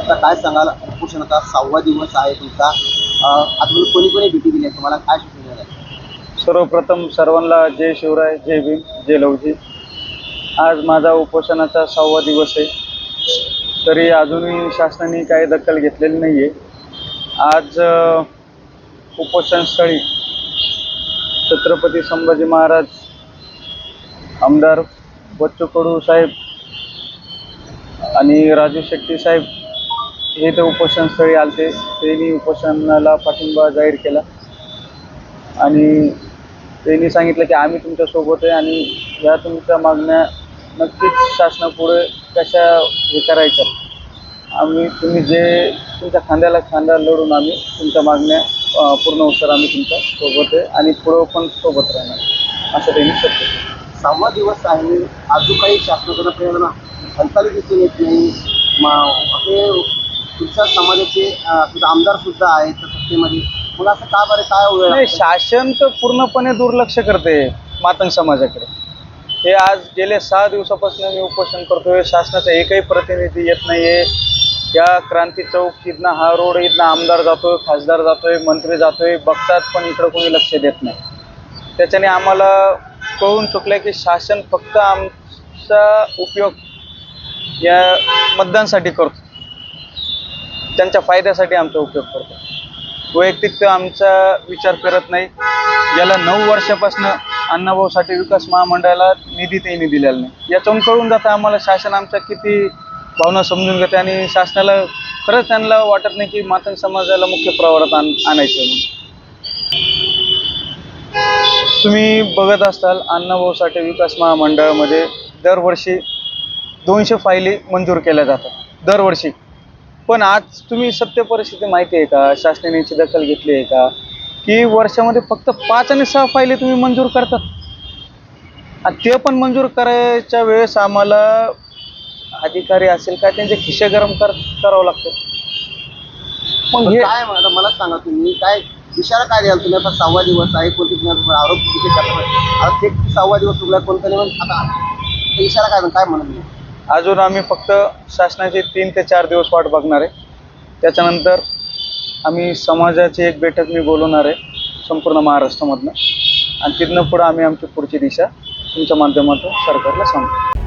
आता काय सांगाल? उपोषणाचा सहावा दिवस आहे तुमचा. आता कोणी कोणी भेटी दिली आहे? तुम्हाला काय सूचना आहे? सर्वप्रथम सर्वांना जय शिवराय जय भीम जय लवजी. आज माझा उपोषणाचा सहावा दिवस आहे. तरी अजूनही शासनाने काही दखल घेतलेली नाही आहे आज उपोषणस्थळी छत्रपती संभाजी महाराज आमदार बच्चू कडू साहेब आणि राजू शेट्टी साहेब हे ते उपोषणस्थळी आलते. त्यांनी उपोषणाला पाठिंबा जाहीर केला. आणि त्यांनी सांगितलं की आम्ही तुमच्यासोबत आहे आणि या तुमच्या मागण्या नक्कीच शासनापुढे कशा हे करायच्या. आम्ही तुम्ही जे तुमच्या खांद्याला खांदा लढून आम्ही तुमच्या मागण्या पूर्ण उत्तर आम्ही तुमच्यासोबत आहे आणि पुढं पण सोबत राहणार. असं त्यांनी शब्द सहावा दिवस आहे. अजून काही शासनाकडे प्रेरणा हालचाली दिसून येत नाही? मा आपले तुमच्या समाजाचे तुझे आमदार सुद्धा आहेत सत्तेमध्ये. मग असं का बरं काय नाही लागतो? शासन तर पूर्णपणे दुर्लक्ष करते मातंग समाजाकडे. हे आज गेले सहा दिवसापासून मी उपोषण करतोय. शासनाचा एकही प्रतिनिधी येत नाहीये. या क्रांती चौक इथनं हा रोड इथनं आमदार जातोय खासदार जातोय मंत्री जातोय बघतात पण इकडं कोणी लक्ष देत नाही. त्याच्याने आम्हाला कळून चुकलं की शासन फक्त आमचा उपयोग या मतदानसाठी करतो. त्यांच्या फायद्यासाठी आमचा उपयोग करतो. वैयक्तिक तर आमचा विचार करत नाही. गेल्या नऊ वर्षापासून अण्णाभाऊ विकास महामंडळाला निधी त्यांनी दिलेला नाही. याच्याहून कळून जातं आम्हाला शासन आमच्या किती भावना समजून घेते आणि शासनाला खरंच त्यांना वाटत नाही की मातंग समाजाला मुख्य प्रवारात आण आणायचं म्हणून. तुम्ही बघत असाल अण्णाभाऊ साठे विकास महामंडळामध्ये दरवर्षी दोनशे फायली मंजूर केल्या जातात. दरवर्षी. पण आज तुम्ही सत्य परिस्थिती माहिती आहे का? शासनाने याची दखल घेतली आहे का? की वर्षामध्ये फक्त पाच आणि सहा फायली तुम्ही मंजूर करतात. आणि ते पण मंजूर करायच्या वेळेस आम्हाला अधिकारी असेल का त्यांचे खिशे गरम कर करावं लागतं. मग पण हे काय आता मला सांगा तुम्ही काय इशारा काय द्याल तुम्ही? आता सहावा दिवस आहे कोणती तुम्ही आरोप किती करतात आता ते सहावा दिवस तुला कोणता नाही आता इशारा काय काय म्हणत मी अजून आम्ही फक्त शासनाचे तीन ते चार दिवस वाट बघणार आहे. त्याच्यानंतर आम्ही समाजाची एक बैठक मी बोलवणार आहे संपूर्ण महाराष्ट्रामधनं. आणि तिथनं पुढं आम्ही आमची पुढची दिशा तुमच्या माध्यमातून सरकारला सांगतो